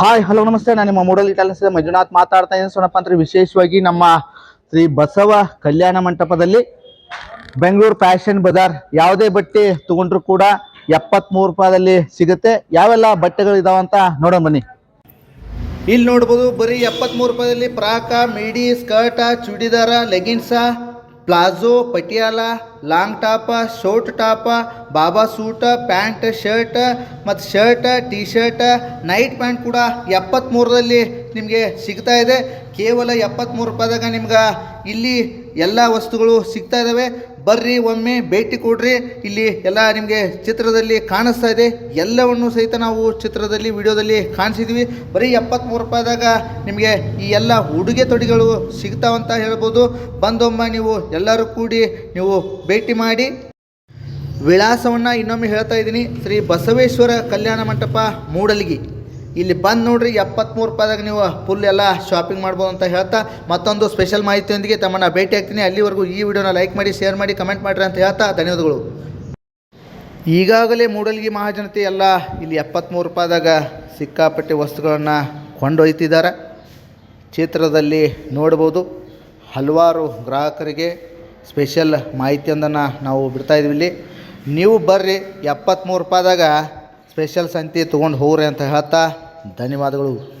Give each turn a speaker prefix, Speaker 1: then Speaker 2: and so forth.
Speaker 1: Hi, hello, ನಮಸ್ತೆ. ನಾನು ನಿಮ್ಮ ಮೂಡಲ್ ಟ್ಯಾಲೆಂಟ್ಸ್ ಮಂಜುನಾಥ್ ಮಾತಾಡ್ತಾ ಇದ್ದೀನಿ. ಅಂದ್ರೆ ವಿಶೇಷವಾಗಿ ನಮ್ಮ ಶ್ರೀ ಬಸವ ಕಲ್ಯಾಣ ಮಂಟಪದಲ್ಲಿ ಬೆಂಗಳೂರು ಫ್ಯಾಷನ್ ಬಜಾರ್ ಯಾವುದೇ ಬಟ್ಟೆ ತಗೊಂಡ್ರು ಕೂಡ ಎಪ್ಪತ್ಮೂರು ರೂಪಾಯಿದಲ್ಲಿ ಸಿಗುತ್ತೆ. ಯಾವೆಲ್ಲ ಬಟ್ಟೆಗಳು ಇದಾವಂತ ನೋಡೋಣ ಬನ್ನಿ. ಇಲ್ಲಿ ನೋಡ್ಬೋದು, ಬರೀ ಎಪ್ಪತ್ಮೂರು ರೂಪಾಯಿದಲ್ಲಿ frock midi skirt churidar leggings palazzo, Patiala, long top, short top, baba suit, pant, shirt ಮತ್ತು shirt T shirt night pant ಕೂಡ ಎಪ್ಪತ್ತ್ಮೂರರಲ್ಲಿ ನಿಮಗೆ ಸಿಗ್ತಾ ಇದೆ. ಕೇವಲ ಎಪ್ಪತ್ತ್ಮೂರು ರೂಪಾಯಿದಾಗ ನಿಮ್ಗೆ ಇಲ್ಲಿ ಎಲ್ಲ ವಸ್ತುಗಳು ಸಿಗ್ತಾ ಇದ್ದಾವೆ ಬರ್ರಿ, ಒಮ್ಮೆ ಭೇಟಿ ಕೊಡ್ರಿ. ಇಲ್ಲಿ ಎಲ್ಲ ನಿಮಗೆ ಚಿತ್ರದಲ್ಲಿ ಕಾಣಿಸ್ತಾ ಇದೆ. ಎಲ್ಲವನ್ನು ಸಹಿತ ನಾವು ಚಿತ್ರದಲ್ಲಿ, ವಿಡಿಯೋದಲ್ಲಿ ಕಾಣಿಸಿದ್ವಿ. ಬರೀ ಎಪ್ಪತ್ತ್ಮೂರು ರೂಪಾಯಿದಾಗ ನಿಮಗೆ ಈ ಎಲ್ಲ ಉಡುಗೆ ತೊಡಿಗಳು ಸಿಗ್ತಾವಂತ ಹೇಳ್ಬೋದು. ಬಂದೊಮ್ಮೆ ನೀವು ಎಲ್ಲರೂ ಕೂಡಿ ನೀವು ಭೇಟಿ ಮಾಡಿ. ವಿಳಾಸವನ್ನು ಇನ್ನೊಮ್ಮೆ ಹೇಳ್ತಾ ಇದ್ದೀನಿ. ಶ್ರೀ ಬಸವೇಶ್ವರ ಕಲ್ಯಾಣ ಮಂಟಪ, ಮೂಡಲ್ಗಿ. ಇಲ್ಲಿ ಬಂದು ನೋಡ್ರಿ ಎಪ್ಪತ್ತ್ಮೂರು ರೂಪಾಯಿದಾಗ ನೀವು ಫುಲ್ ಎಲ್ಲ ಶಾಪಿಂಗ್ ಮಾಡ್ಬೋದು ಅಂತ ಹೇಳ್ತಾ, ಮತ್ತೊಂದು ಸ್ಪೆಷಲ್ ಮಾಹಿತಿಯೊಂದಿಗೆ ತಮ್ಮನ್ನ ಭೇಟಿ ಆಗ್ತೀನಿ. ಅಲ್ಲಿವರೆಗೂ ಈ ವಿಡಿಯೋನ ಲೈಕ್ ಮಾಡಿ ಶೇರ್ ಮಾಡಿ ಕಮೆಂಟ್ ಮಾಡಿರಿ ಅಂತ ಹೇಳ್ತಾ, ಧನ್ಯವಾದಗಳು. ಈಗಾಗಲೇ ಮೂಡಲ್ಗಿ ಮಹಾಜನತೆ ಎಲ್ಲ ಇಲ್ಲಿ ಎಪ್ಪತ್ತ್ಮೂರು ರೂಪಾಯಿದಾಗ ಸಿಕ್ಕಾಪಟ್ಟೆ ವಸ್ತುಗಳನ್ನು ಕೊಂಡೊಯ್ತಿದ್ದಾರೆ. ಚಿತ್ರದಲ್ಲಿ ನೋಡ್ಬೋದು, ಹಲವಾರು ಗ್ರಾಹಕರಿಗೆ ಸ್ಪೆಷಲ್ ಮಾಹಿತಿಯೊಂದನ್ನು ನಾವು ಬಿಡ್ತಾ ಇದೀವಿ ಇಲ್ಲಿ. ನೀವು ಬರ್ರಿ ಎಪ್ಪತ್ತ್ಮೂರು ರೂಪಾಯಿದಾಗ ಸ್ಪೆಷಲ್ ಸಂತಿ ತೊಗೊಂಡು ಹೋಗ್ರಿ ಅಂತ ಹೇಳ್ತಾ ಧನ್ಯವಾದಗಳು.